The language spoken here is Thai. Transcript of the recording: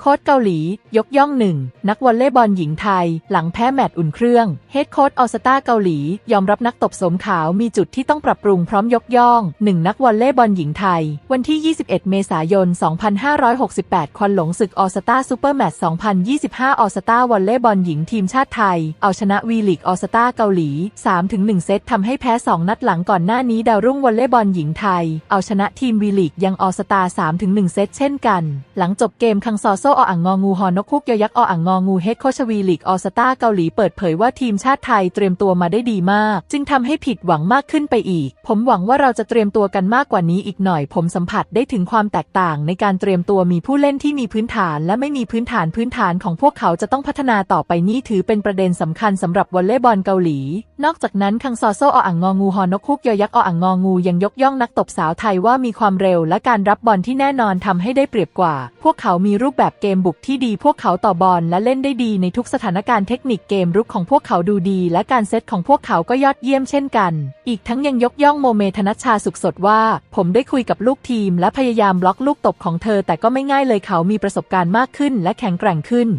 โค้ชเกาหลี ยกย่องหนึ่งนักวอลเลย์บอลหญิงไทย หลังแพ้แมตช์อุ่นเครื่องเฮดโค้ชออสตาเกาหลี ยอมรับนักตบสมขาวมีจุดที่ต้องปรับปรุงพร้อมยกย่องหนึ่งนักวอลเลย์บอลหญิงไทย วันที่ 21 เมษายน 2568 ควันหลงศึกออสตาซูเปอร์แมตช์2025 ออสตาวอลเลย์บอลหญิงทีมชาติไทย เอาชนะวีลีกออสตาเกาหลี 3-1 เซตทำให้แพ้ 2 นัดหลังก่อนหน้านี้ดาวรุ่งวอลเลย์บอลหญิงไทย เอาชนะทีมวีลีกยังออสตา3-1 เซตเช่นกัน หลังจบเกมคังซอโซออ่างงองูฮอนกคุกยอยักษ์ออ่างงองูเฮดโคชวีลีกออสตาเกาหลีเปิดเผยว่าทีมชาติไทยเตรียมตัวมาได้ดีมาก จึงทำให้ผิดหวังมากขึ้นไปอีก ผมหวังว่าเราจะเตรียมตัวกันมากกว่านี้อีกหน่อย ผมสัมผัสได้ถึงความแตกต่างในการเตรียมตัวมีผู้เล่นที่มีพื้นฐานและไม่มีพื้นฐานพื้นฐานของพวกเขาจะต้องพัฒนาต่อไปนี่ถือเป็นประเด็นสำคัญสำหรับวอลเลย์บอลเกาหลี นอกจากนั้นคังซอโซออ่างงองูฮอนกคุกยอยักษ์ออ่างงองูยังยกย่องนักตบสาวไทยว่ามีความเร็วและการรับบอลที่แน่นอนทำให้ได้เปรียบกว่า พวกเขามีรูปแบบเกมบุกที่ดีพวกเขาต่อบอลและเล่นได้ดีในทุกสถานการณ์เทคนิคเกมรุกของพวกเขาดูดี และการเซตของพวกเขาก็ยอดเยี่ยมเช่นกัน อีกทั้งยังยกย่องโมเมธนัชชาสุขสดว่า ผมได้คุยกับลูกทีม และพยายามบล็อกลูกตบของเธอ แต่ก็ไม่ง่ายเลยเขามีประสบการณ์มากขึ้น และแข็งแกร่งขึ้น